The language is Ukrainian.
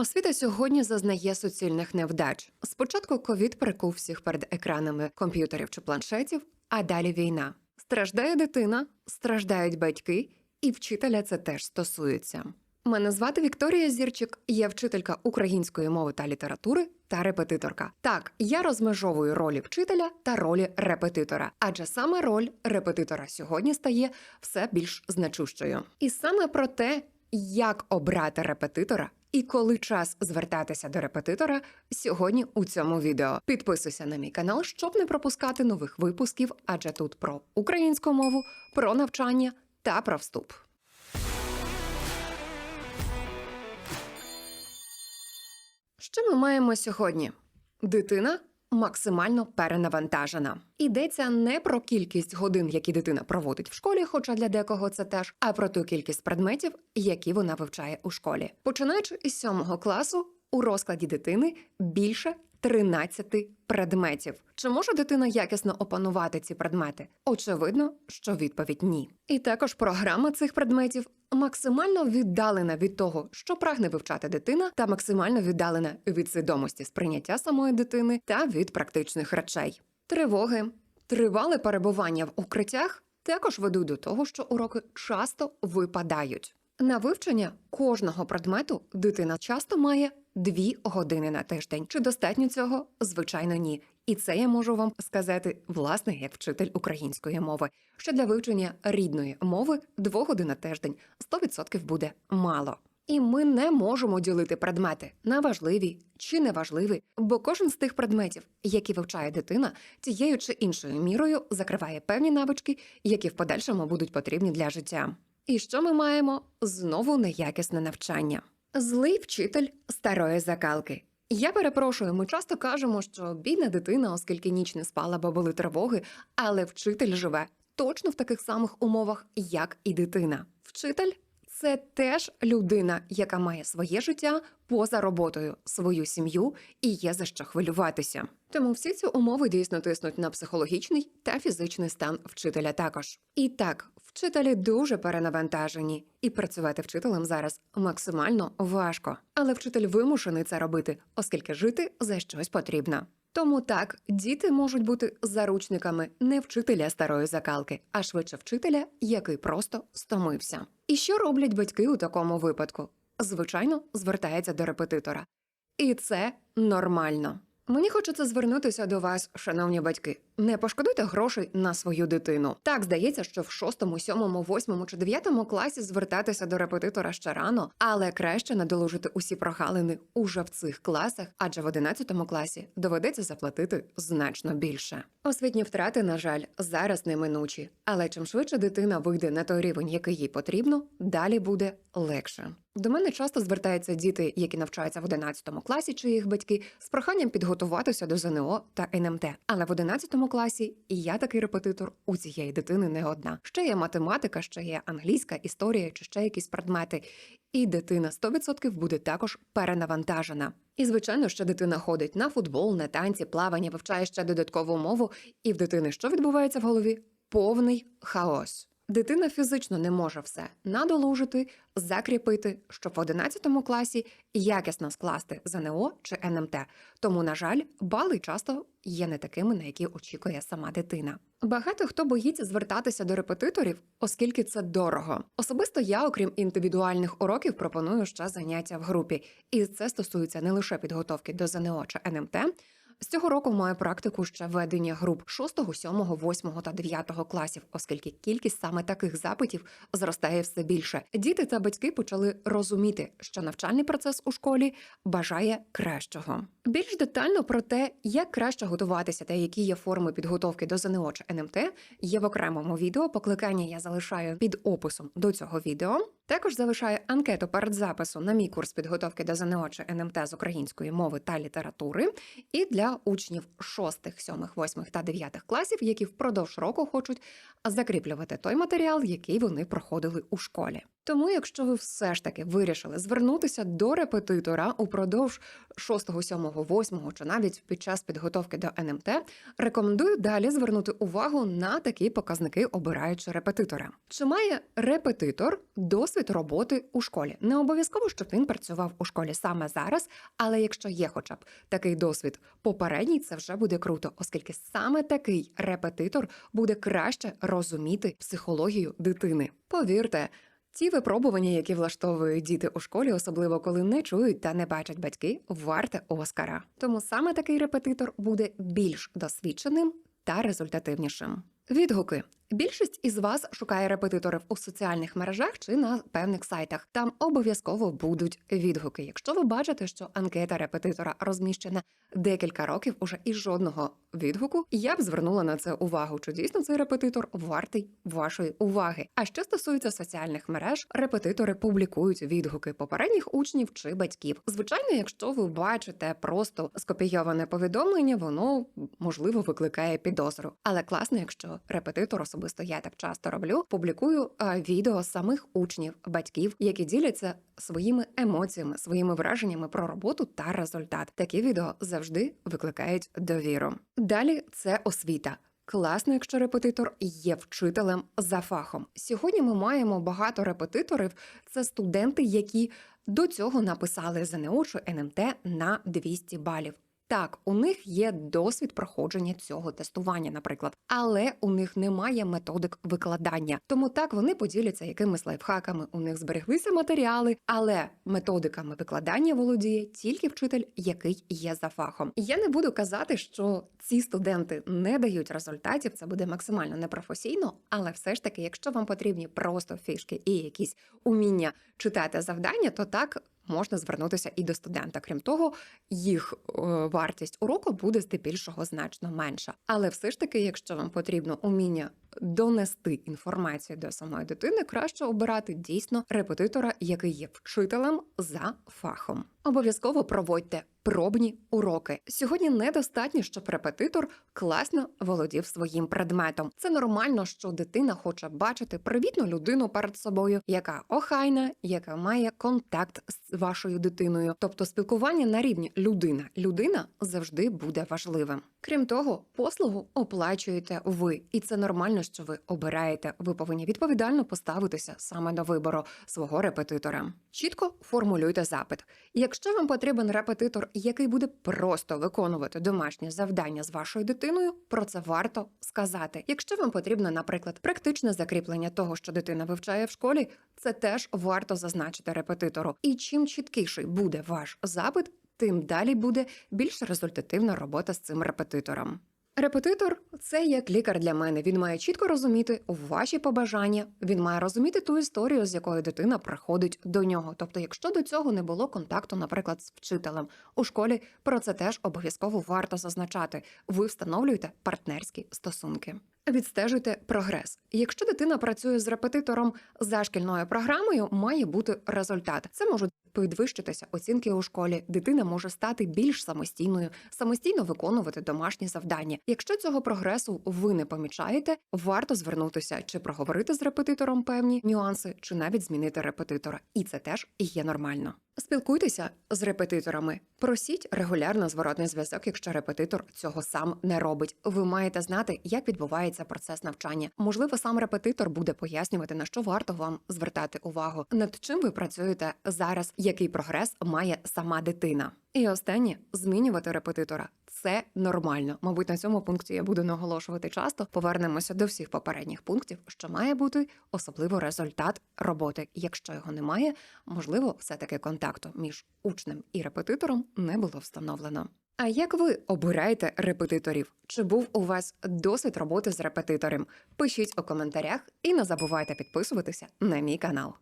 Освіта сьогодні зазнає суцільних невдач. Спочатку ковід прикув всіх перед екранами комп'ютерів чи планшетів, а далі війна. Страждає дитина, страждають батьки, і вчителя це теж стосується. Мене звати Вікторія Зірчик, я вчителька української мови та літератури та репетиторка. Так, я розмежовую ролі вчителя та ролі репетитора, адже саме роль репетитора сьогодні стає все більш значущою. І саме про те, як обрати репетитора і коли час звертатися до репетитора, сьогодні у цьому відео. Підписуйся на мій канал, щоб не пропускати нових випусків, адже тут про українську мову, про навчання та про вступ. Що ми маємо сьогодні? Дитина максимально перенавантажена. Йдеться не про кількість годин, які дитина проводить в школі, хоча для декого це теж, а про ту кількість предметів, які вона вивчає у школі. Починаючи із сьомого класу, у розкладі дитини більше 13 предметів. Чи може дитина якісно опанувати ці предмети? Очевидно, що відповідь ні. І також програма цих предметів максимально віддалена від того, що прагне вивчати дитина, та максимально віддалена від свідомості сприйняття самої дитини та від практичних речей. Тривоги, тривале перебування в укриттях також ведуть до того, що уроки часто випадають. На вивчення кожного предмету дитина часто має дві години на тиждень. Чи достатньо цього? Звичайно, ні. І це я можу вам сказати, власне, як вчитель української мови, що для вивчення рідної мови двох годин на тиждень 100% буде мало. І ми не можемо ділити предмети на важливі чи неважливі, бо кожен з тих предметів, які вивчає дитина, тією чи іншою мірою закриває певні навички, які в подальшому будуть потрібні для життя. І що ми маємо? Знову неякісне навчання. Злий вчитель старої закалки. Я перепрошую, ми часто кажемо, що бідна дитина, оскільки ніч не спала, бо були тривоги, але вчитель живе точно в таких самих умовах, як і дитина. Вчитель це теж людина, яка має своє життя поза роботою, свою сім'ю і є за що хвилюватися. Тому всі ці умови дійсно тиснуть на психологічний та фізичний стан вчителя також. І так, вчителі дуже перенавантажені, і працювати вчителем зараз максимально важко. Але вчитель вимушений це робити, оскільки жити за щось потрібно. Тому так, діти можуть бути заручниками не вчителя старої закалки, а швидше вчителя, який просто стомився. І що роблять батьки у такому випадку? Звичайно, звертається до репетитора. І це нормально. Мені хочеться звернутися до вас, шановні батьки. Не пошкодуйте грошей на свою дитину. Так здається, що в шостому, сьомому, восьмому чи дев'ятому класі звертатися до репетитора ще рано, але краще надолужити усі прогалини уже в цих класах, адже в одинадцятому класі доведеться заплатити значно більше. Освітні втрати, на жаль, зараз неминучі, але чим швидше дитина вийде на той рівень, який їй потрібно, далі буде легше. До мене часто звертаються діти, які навчаються в 11 класі, чи їх батьки, з проханням підготуватися до ЗНО та НМТ. Але в 11 класі і я такий репетитор у цієї дитини не одна. Ще є математика, ще є англійська історія чи ще якісь предмети. І дитина 100% буде також перенавантажена. І звичайно, що дитина ходить на футбол, на танці, плавання, вивчає ще додаткову мову, і в дитини що відбувається в голові? Повний хаос. Дитина фізично не може все надолужити, закріпити, щоб в 11 класі якісно скласти ЗНО чи НМТ. Тому, на жаль, бали часто є не такими, на які очікує сама дитина. Багато хто боїться звертатися до репетиторів, оскільки це дорого. Особисто я, окрім індивідуальних уроків, пропоную ще заняття в групі, і це стосується не лише підготовки до ЗНО чи НМТ. З цього року маю практику ще ведення груп 6, 7, 8 та 9 класів, оскільки кількість саме таких запитів зростає все більше. Діти та батьки почали розуміти, що навчальний процес у школі бажає кращого. Більш детально про те, як краще готуватися та які є форми підготовки до ЗНО чи НМТ, є в окремому відео. Покликання я залишаю під описом до цього відео. Також залишаю анкету перед запису на мій курс підготовки до ЗНО чи НМТ з української мови та літератури, і для учнів 6, 7, 8 та 9 класів, які впродовж року хочуть закріплювати той матеріал, який вони проходили у школі. Тому, якщо ви все ж таки вирішили звернутися до репетитора упродовж 6, 7, 8 чи навіть під час підготовки до НМТ, рекомендую далі звернути увагу на такі показники, обираючи репетитора. Чи має репетитор досвід роботи у школі? Не обов'язково, щоб він працював у школі саме зараз, але якщо є хоча б такий досвід попередній, це вже буде круто, оскільки саме такий репетитор буде краще розуміти психологію дитини. Повірте. Ті випробування, які влаштовують діти у школі, особливо коли не чують та не бачать батьки, варте Оскара. Тому саме такий репетитор буде більш досвідченим та результативнішим. Відгуки. Більшість із вас шукає репетиторів у соціальних мережах чи на певних сайтах. Там обов'язково будуть відгуки. Якщо ви бачите, що анкета репетитора розміщена декілька років уже і жодного відгуку, я б звернула на це увагу. Чи дійсно цей репетитор вартий вашої уваги? А що стосується соціальних мереж, репетитори публікують відгуки попередніх учнів чи батьків. Звичайно, якщо ви бачите просто скопійоване повідомлення, воно можливо викликає підозру. Але класно, якщо репетитор особисто я так часто роблю, публікую відео самих учнів, батьків, які діляться своїми емоціями, своїми враженнями про роботу та результат. Такі відео завжди викликають довіру. Далі це освіта. Класно, якщо репетитор є вчителем за фахом. Сьогодні ми маємо багато репетиторів. Це студенти, які до цього написали ЗНО чи НМТ на 200 балів. Так, у них є досвід проходження цього тестування, наприклад, але у них немає методик викладання. Тому так вони поділяться якимись лайфхаками. У них збереглися матеріали, але методиками викладання володіє тільки вчитель, який є за фахом. Я не буду казати, що ці студенти не дають результатів. Це буде максимально непрофесійно, але все ж таки, якщо вам потрібні просто фішки і якісь уміння читати завдання, то так можна звернутися і до студента. Крім того, їх е, вартість уроку буде здебільшого значно менша. Але все ж таки, якщо вам потрібно уміння донести інформацію до самої дитини, краще обирати дійсно репетитора, який є вчителем за фахом. Обов'язково проводьте пробні уроки. Сьогодні недостатньо, щоб репетитор класно володів своїм предметом. Це нормально, що дитина хоче бачити привітну людину перед собою, яка охайна, яка має контакт з вашою дитиною. Тобто спілкування на рівні людина. Людина завжди буде важливим. Крім того, послугу оплачуєте ви, і це нормально, що ви обираєте. Ви повинні відповідально поставитися саме до вибору свого репетитора. Чітко формулюйте запит. Якщо вам потрібен репетитор, який буде просто виконувати домашнє завдання з вашою дитиною, про це варто сказати. Якщо вам потрібно, наприклад, практичне закріплення того, що дитина вивчає в школі, це теж варто зазначити репетитору. І чим чіткіший буде ваш запит, тим далі буде більш результативна робота з цим репетитором. Репетитор це як лікар для мене. Він має чітко розуміти ваші побажання. Він має розуміти ту історію, з якої дитина приходить до нього. Тобто, якщо до цього не було контакту, наприклад, з вчителем у школі, про це теж обов'язково варто зазначати. Ви встановлюєте партнерські стосунки. Відстежуйте прогрес. Якщо дитина працює з репетитором за шкільною програмою, має бути результат. Це можуть підвищитися оцінки у школі. Дитина може стати більш самостійною, самостійно виконувати домашні завдання. Якщо цього прогресу ви не помічаєте, варто звернутися чи проговорити з репетитором певні нюанси, чи навіть змінити репетитора. І це теж є нормально. Спілкуйтеся з репетиторами, просіть регулярно зворотний зв'язок, якщо репетитор цього сам не робить. Ви маєте знати, як відбувається процес навчання. Можливо, сам репетитор буде пояснювати, на що варто вам звертати увагу, над чим ви працюєте зараз, який прогрес має сама дитина. І останнє змінювати репетитора. Це нормально. Мабуть, на цьому пункті я буду наголошувати часто. Повернемося до всіх попередніх пунктів, що має бути особливо результат роботи. Якщо його немає, можливо, все таки контакту між учнем і репетитором не було встановлено. А як ви обираєте репетиторів? Чи був у вас досвід роботи з репетитором? Пишіть у коментарях і не забувайте підписуватися на мій канал.